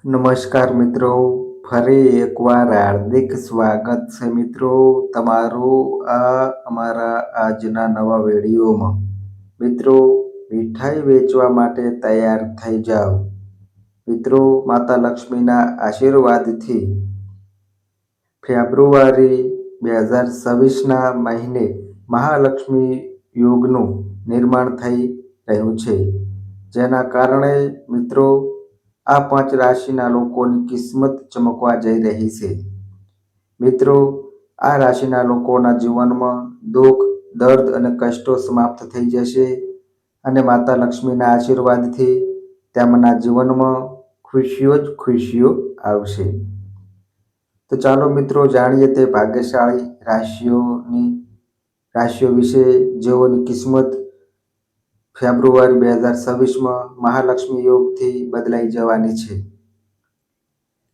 નમસ્કાર મિત્રો, ફરી એકવાર હાર્દિક સ્વાગત છે મિત્રો તમારું આ અમારા આજના નવા વિડીયોમાં. મિત્રો, મીઠાઈ વેચવા માટે તૈયાર થઈ જાઓ. મિત્રો, માતા લક્ષ્મીના આશીર્વાદથી ફેબ્રુઆરી બે હજાર છવ્વીસના મહિને મહાલક્ષ્મી યોગનું નિર્માણ થઈ રહ્યું છે. જેના કારણે મિત્રો આ પાંચ રાશિના લોકોની કિસ્મત ચમકવા જઈ રહી છે. મિત્રો, આ રાશિના લોકોના જીવનમાં દુઃખ, દર્દ અને કષ્ટો સમાપ્ત થઈ જશે અને માતા લક્ષ્મીના આશીર્વાદથી તેમના જીવનમાં ખુશીઓ જ ખુશીઓ આવશે. તો ચાલો મિત્રો, જાણીએ તે ભાગ્યશાળી રાશિઓની, રાશિઓ વિશે જેઓની કિસ્મત ફેબ્રુઆરી બે હજાર છવ્વીસમાં મહાલક્ષ્મી યોગથી બદલાઈ જવાની છે.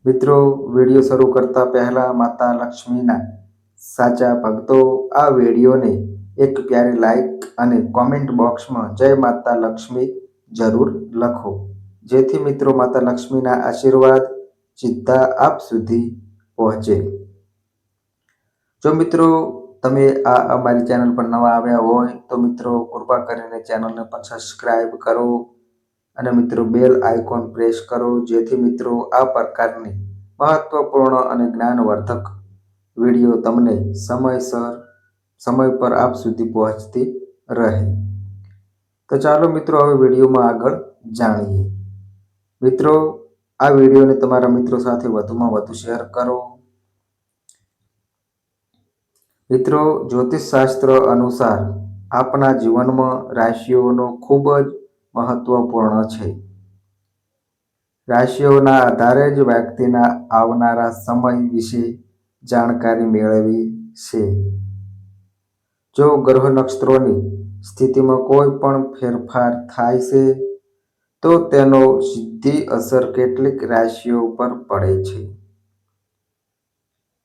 મિત્રો, વીડિયો શરૂ કરતા પહેલા માતા લક્ષ્મીના સાચા ભક્તો આ વિડીયોને એક પ્યારી લાઈક અને કોમેન્ટ બોક્સમાં જય માતા લક્ષ્મી જરૂર લખો. જેથી મિત્રો, માતા લક્ષ્મીના આશીર્વાદ સીધા આપ સુધી પહોંચે. જો મિત્રો તમે આ અમારી ચેનલ પર નવા આવ્યા હોય તો મિત્રો કૃપા કરીને ચેનલને પણ સબસ્ક્રાઈબ કરો અને મિત્રો બેલ આઇકોન પ્રેસ કરો, જેથી મિત્રો આ પ્રકારની મહત્વપૂર્ણ અને જ્ઞાનવર્ધક વીડિયો તમને સમયસર, સમય પર આપ સુધી પહોંચતી રહે. તો ચાલો મિત્રો હવે વિડીયોમાં આગળ જાણીએ. મિત્રો, આ વિડીયોને તમારા મિત્રો સાથે વધુમાં વધુ શેર કરો. મિત્રો, જ્યોતિષશાસ્ત્ર અનુસાર આપણા જીવનમાં રાશિઓનો ખૂબ જ મહત્વપૂર્ણ છે. રાશિઓના આધારે જ વ્યક્તિના આવનારા સમય વિશે જાણકારી મેળવી છે. જો ગ્રહ નક્ષત્રોની સ્થિતિમાં કોઈ પણ ફેરફાર થાય છે, તો તેનો સીધી અસર કેટલીક રાશિઓ પર પડે છે.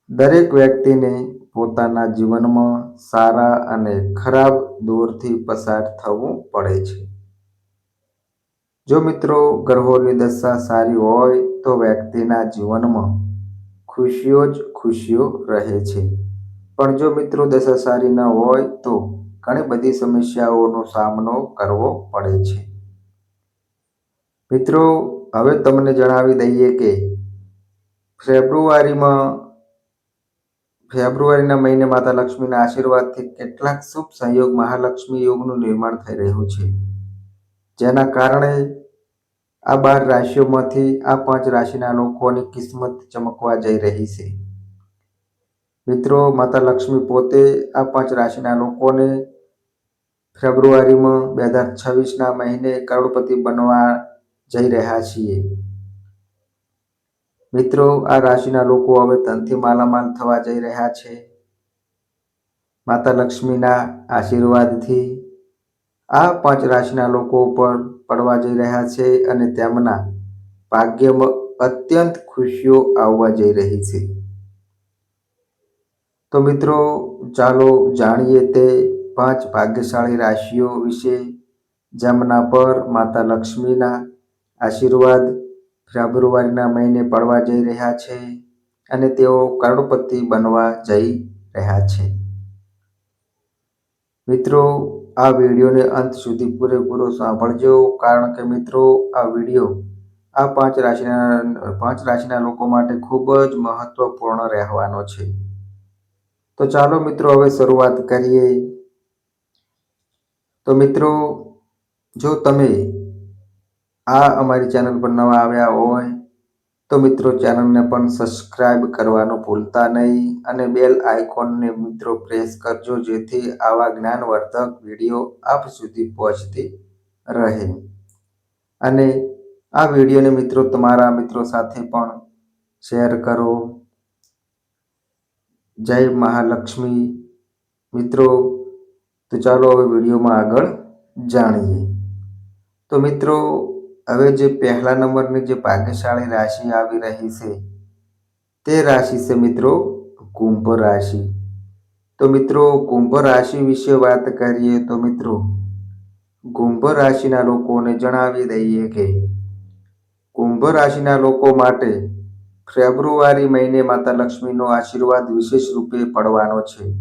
દરેક વ્યક્તિને પોતાના જીવનમાં સારા અને ખરાબ દોરથી પસાર થવું પડે છે. જો મિત્રો ગ્રહોની દશા સારી હોય તો વ્યક્તિના જીવનમાં ખુશીઓ જ ખુશીઓ રહે છે. પણ જો મિત્રો દશા સારી ન હોય તો ઘણી બધી સમસ્યાઓનો સામનો કરવો પડે છે. મિત્રો, હવે તમને જણાવી દઈએ કે ફેબ્રુઆરીમાં ફેબ્રુઆરીના મહિને માતા લક્ષ્મીના આશીર્વાદથી કેટલાક શુભ સહયોગ મહાલક્ષ્મી યોગનું નિર્માણ થઈ રહ્યું છે. જેના કારણે આ બાર રાશિઓમાંથી આ પાંચ રાશિના લોકોની કિસ્મત ચમકવા જઈ રહી છે. મિત્રો, માતા લક્ષ્મી પોતે આ પાંચ રાશિના લોકોને ફેબ્રુઆરીમાં બે હજાર છવ્વીસના મહિને કરોડપતિ બનવા જઈ રહ્યા છીએ. મિત્રો, આ રાશિના લોકો હવે ધનથી માલામાલ થવા જઈ રહ્યા છે. માતા લક્ષ્મીના આશીર્વાદથી આ પાંચ રાશિના લોકો પર પડવા જઈ રહ્યા છે અને તેમના ભાગ્યમાં અત્યંત ખુશીઓ આવવા જઈ રહી છે. તો મિત્રો, ચાલો જાણીએ તે પાંચ ભાગ્યશાળી રાશિઓ વિશે, જેમના પર માતા લક્ષ્મીના આશીર્વાદ ફેબ્રુઆરીના મહિને પડવા જઈ રહ્યા છે અને તેઓ કરોડપતિ બનવા જઈ રહ્યા છે. મિત્રો, આ વિડીયોને અંત સુધી પૂરેપૂરો સાંભળજો કારણ કે મિત્રો, આ વીડિયો આ પાંચ રાશિના પાંચ રાશિના લોકો માટે ખૂબ જ મહત્વપૂર્ણ રહેવાનો છે. તો ચાલો મિત્રો, હવે શરૂઆત કરીએ. તો મિત્રો, જો તમે આ અમારી ચેનલ પર નવા આવ્યા હોય તો મિત્રો ચેનલને પણ સબસ્ક્રાઈબ કરવાનું ભૂલતા નહીં અને બેલ આઇકોનને મિત્રો પ્રેસ કરજો જેથી આવા જ્ઞાનવર્ધક વીડિયો આપ સુધી પહોંચતી રહે. અને આ વિડીયોને મિત્રો તમારા મિત્રો સાથે પણ શેર કરો. જય મહાલક્ષ્મી. મિત્રો, તો ચાલો હવે વિડીયોમાં આગળ જાણીએ. તો મિત્રો હવે જે પહેલા નંબરની જે ભાગ્યશાળી રાશિ આવી રહી છે, તે રાશિ છે મિત્રો કુંભ રાશિ. તો મિત્રો કુંભ રાશિ વિશે વાત કરીએ તો મિત્રો કુંભ રાશિના લોકોને જણાવી દઈએ કે કુંભ રાશિના લોકો માટે ફેબ્રુઆરી મહિને માતા લક્ષ્મીનો આશીર્વાદ વિશેષ રૂપે પડવાનો છે.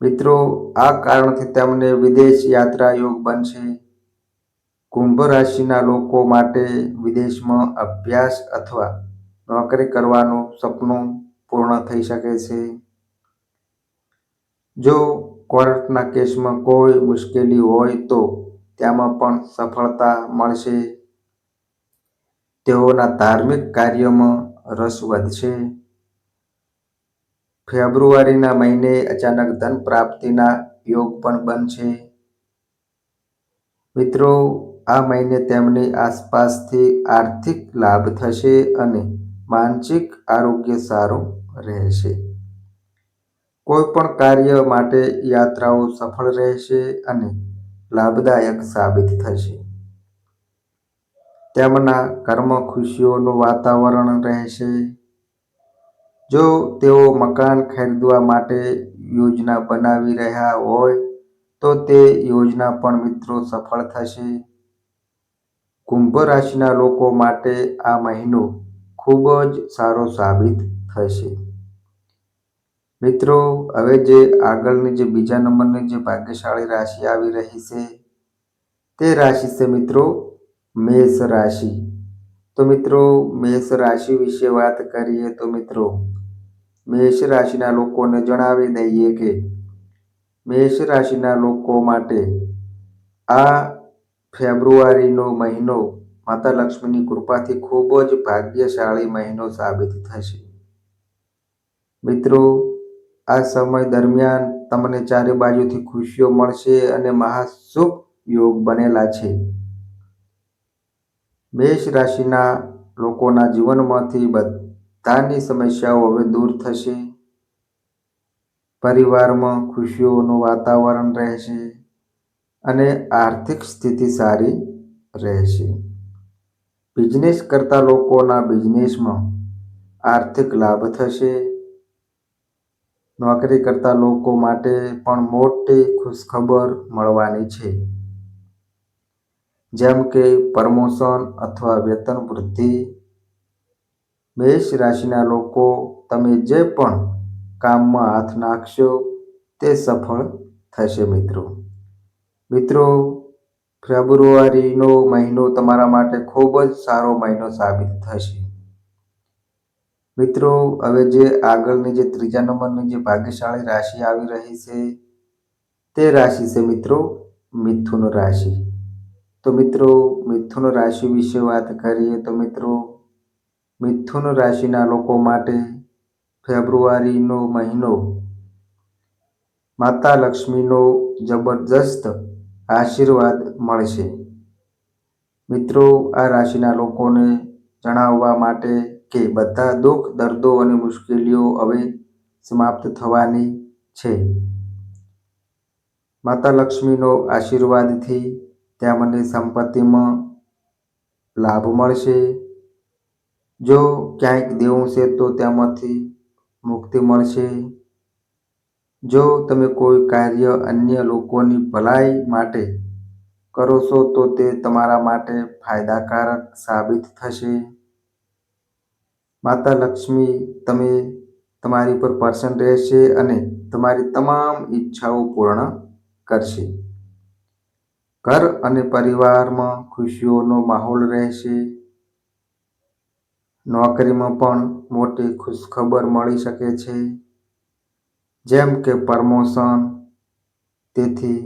મિત્રો આ કારણથી તેમને વિદેશ યાત્રા યોગ બનશે કુંભ રાશિના લોકો માટે વિદેશમાં અભ્યાસ અથવા નોકરી કરવાનું સપનું પૂર્ણ થઈ શકે છે. જો કોર્ટના કેસમાં કોઈ મુશ્કેલી હોય તો તેમાં પણ સફળતા મળશે. તેઓના ધાર્મિક કાર્યોમાં રસ વધશે. ફેબ્રુઆરીના મહિને અચાનક ધન પ્રાપ્તિના યોગ પણ બનશે. મિત્રો આ મહિને તેમની આસપાસથી આર્થિક લાભ થશે અને માનસિક આરોગ્ય સારું રહેશે. કોઈ પણ કાર્ય માટે યાત્રાઓ સફળ રહેશે અને લાભદાયક સાબિત થશે. તેમના કર્મ ખુશીઓનું વાતાવરણ રહેશે. જો તેઓ મકાન ખરીદવા માટે યોજના બનાવી રહ્યા હોય, તો તે યોજના પણ મિત્રો સફળ થશે. કુંભ રાશિના લોકો માટે આ મહિનો ખૂબ જ સારો સાબિત થશે. મિત્રો, હવે જે આગળની જે બીજા નંબરની જે ભાગ્યશાળી રાશિ આવી રહી છે, તે રાશિ છે મિત્રો મેષ રાશિ. તો મિત્રો, મેષ રાશિ વિશે વાત કરીએ તો મિત્રો, મેષ રાશિના લોકોને જણાવી દઈએ કે મેષ રાશિના લોકો માટે આ ફેબ્રુઆરીનો મહિનો માતા લક્ષ્મીની કૃપાથી ખૂબ જ ભાગ્યશાળી મહિનો સાબિત થશે. મિત્રો, આ સમય દરમિયાન તમને ચારે બાજુથી ખુશીઓ મળશે અને મહાશુભ યોગ બનેલા છે. મેષ રાશિના લોકોના જીવનમાંથી બધાની સમસ્યાઓ હવે દૂર થશે. પરિવારમાં ખુશીઓનું વાતાવરણ રહેશે. અને આર્થિક સ્થિતિ સારી રહેશે. બિઝનેસ કરતા લોકોના બિઝનેસમાં આર્થિક લાભ થશે. નોકરી કરતા લોકો માટે પણ મોટી ખુશખબર મળવાની છે. જેમ કે પ્રમોશન અથવા વેતન વૃદ્ધિ. મેષ રાશિના લોકો તમે જે પણ કામમાં હાથ નાખશો તે સફળ થશે મિત્રો. મિત્રો ફેબ્રુઆરીનો મહિનો તમારા માટે ખૂબ જ સારો મહિનો સાબિત થશે. મિત્રો, હવે જે આગળની જે ત્રીજા નંબરની જે ભાગ્યશાળી રાશિ આવી રહી છે, તે રાશિ છે મિત્રો, મિથુન રાશિ. તો મિત્રો, મિથુન રાશિ વિશે વાત કરીએ તો મિત્રો, મિથુન રાશિના લોકો માટે ફેબ્રુઆરીનો મહિનો માતા લક્ષ્મીનો જબરજસ્ત આશીર્વાદ મળશે. મિત્રો, આ રાશિના લોકોને જણાવવા માટે કે બધા દુઃખ, દર્દો અને મુશ્કેલીઓ હવે સમાપ્ત થવાની છે. માતા લક્ષ્મીનો આશીર્વાદથી તેમને સંપત્તિમાં લાભ મળશે. જો ક્યાંક દેવું છે તો તેમાંથી મુક્તિ મળશે. જો તમે કોઈ કાર્ય અન્ય લોકોની ભલાઈ માટે કરો છો, તો તે તમારા માટે ફાયદાકારક સાબિત થશે. માતા લક્ષ્મી, તમે તમારી પર પ્રસન્ન રહેશે અને તમારી તમામ ઈચ્છાઓ પૂર્ણ કરશે. ઘર અને પરિવારમાં ખુશીઓનો માહોલ રહેશે. નોકરીમાં પણ મોટી ખુશખબર મળી શકે છે. જેમ કે પ્રમોશન, તેથી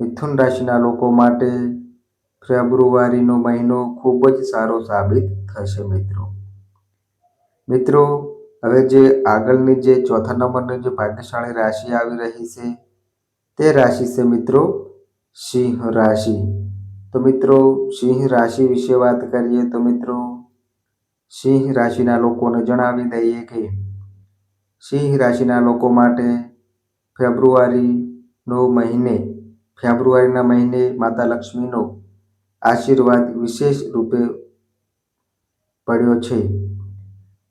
મિથુન રાશિના લોકો માટે ફેબ્રુઆરીનો મહિનો ખૂબ જ સારો સાબિત થશે મિત્રો. મિત્રો, હવે જે આગળની જે ચોથા નંબરની જે ભાગ્યશાળી રાશિ આવી રહી છે, તે રાશિ છે મિત્રો સિંહ રાશિ. તો મિત્રો, સિંહ રાશિ વિશે વાત કરીએ તો મિત્રો, સિંહ રાશિના લોકોને જણાવી દઈએ કે સિંહ રાશિના લોકો માટે ફેબ્રુઆરીનો મહિને, ફેબ્રુઆરીના મહિને માતા લક્ષ્મીનો આશીર્વાદ વિશેષ રૂપે પડ્યો છે.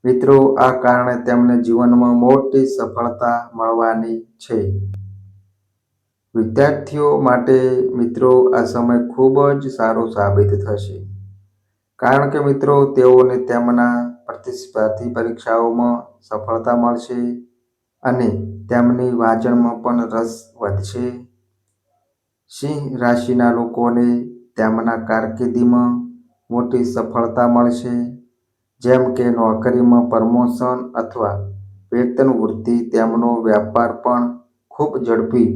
મિત્રો, આ કારણે તેમને જીવનમાં મોટી સફળતા મળવાની છે. વિદ્યાર્થીઓ માટે, મિત્રો, આ સમય ખૂબ જ સારો સાબિત થશે. કારણ કે, મિત્રો, તેઓને તેમના પ્રતિસ્પર્ધી પરીક્ષાઓમાં સફળતા મળશે અને તેમની વાંચનમાં પણ રસ વધશે. સિંહ રાશિના લોકોને તેમના કારકિર્દીમાં મોટી સફળતા મળશે. જેમ કે નોકરીમાં પ્રમોશન અથવા વેતન વૃદ્ધિ, તેમનો વ્યાપાર પણ ખૂબ ઝડપી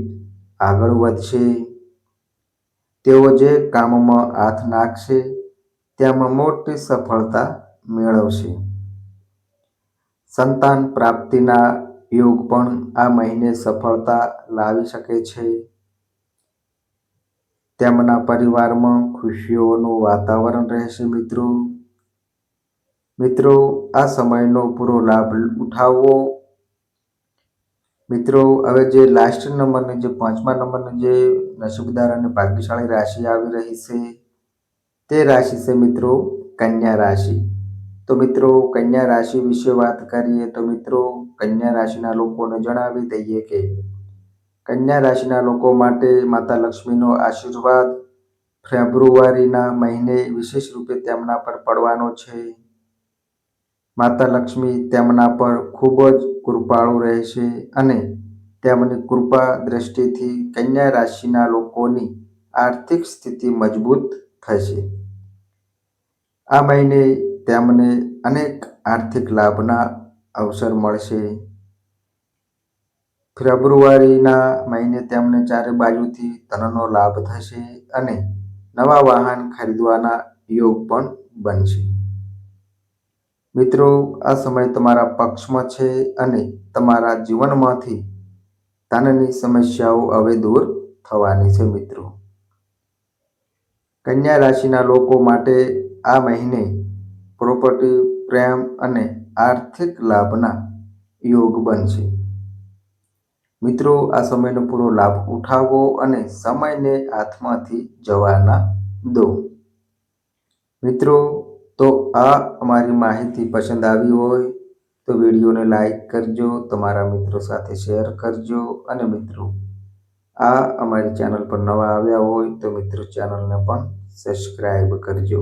આગળ વધશે. તેઓ જે કામમાં હાથ નાખશે, તેમાં મોટી સફળતા મેળવશે. સંતાન પ્રાપ્તિના યોગ પણ આ મહિને સફળતા લાવી શકે છે. તેમના પરિવારમાં ખુશીઓનું વાતાવરણ રહેશે મિત્રો. મિત્રો, આ સમયનો પૂરો લાભ ઉઠાવવો. મિત્રો, હવે જે લાસ્ટ નંબરની જે પાંચમા નંબરની જે નસીબદાર અને ભાગ્યશાળી રાશિ આવી રહી છે, તે રાશિ છે મિત્રો, કન્યા રાશિ. તો મિત્રો, કન્યા રાશિ વિશે વાત કરીએ તો મિત્રો, કન્યા રાશિના લોકોને જણાવી દઈએ કે કન્યા રાશિના લોકો માટે માતા લક્ષ્મીનો આશીર્વાદ ફેબ્રુઆરીના મહિને વિશેષ રૂપે તેમના પર પડવાનો છે. માતા લક્ષ્મી તેમના પર ખૂબ જ કૃપાળુ રહેશે અને તેમની કૃપા દ્રષ્ટિથી કન્યા રાશિના લોકોની આર્થિક સ્થિતિ મજબૂત થશે. આ મહિને તેમને અનેક આર્થિક લાભના અવસર મળશે. ફેબ્રુઆરીના મહિને તેમને ચારે બાજુથી ધનનો લાભ થશે અને નવા વાહન ખરીદવાના યોગ પણ બનશે. મિત્રો, આ સમય તમારા પક્ષમાં છે અને તમારા જીવનમાંથી ધનની સમસ્યાઓ હવે દૂર થવાની છે, મિત્રો. કન્યા રાશિના લોકો માટે આ મહિને પ્રોપર્ટી, પ્રેમ અને આર્થિક લાભના યોગ બનશે. મિત્રો, આ સમયનો પૂરો લાભ ઉઠાવો અને સમયને હાથમાંથી જવાના દો. મિત્રો, તો આ અમારી માહિતી પસંદ આવી હોય તો વિડીયોને લાઈક કરજો, તમારા મિત્રો સાથે શેર કરજો અને મિત્રો, આ અમારી ચેનલ પર નવા આવ્યા હોય તો મિત્રો ચેનલને પણ સબસ્ક્રાઈબ કરજો.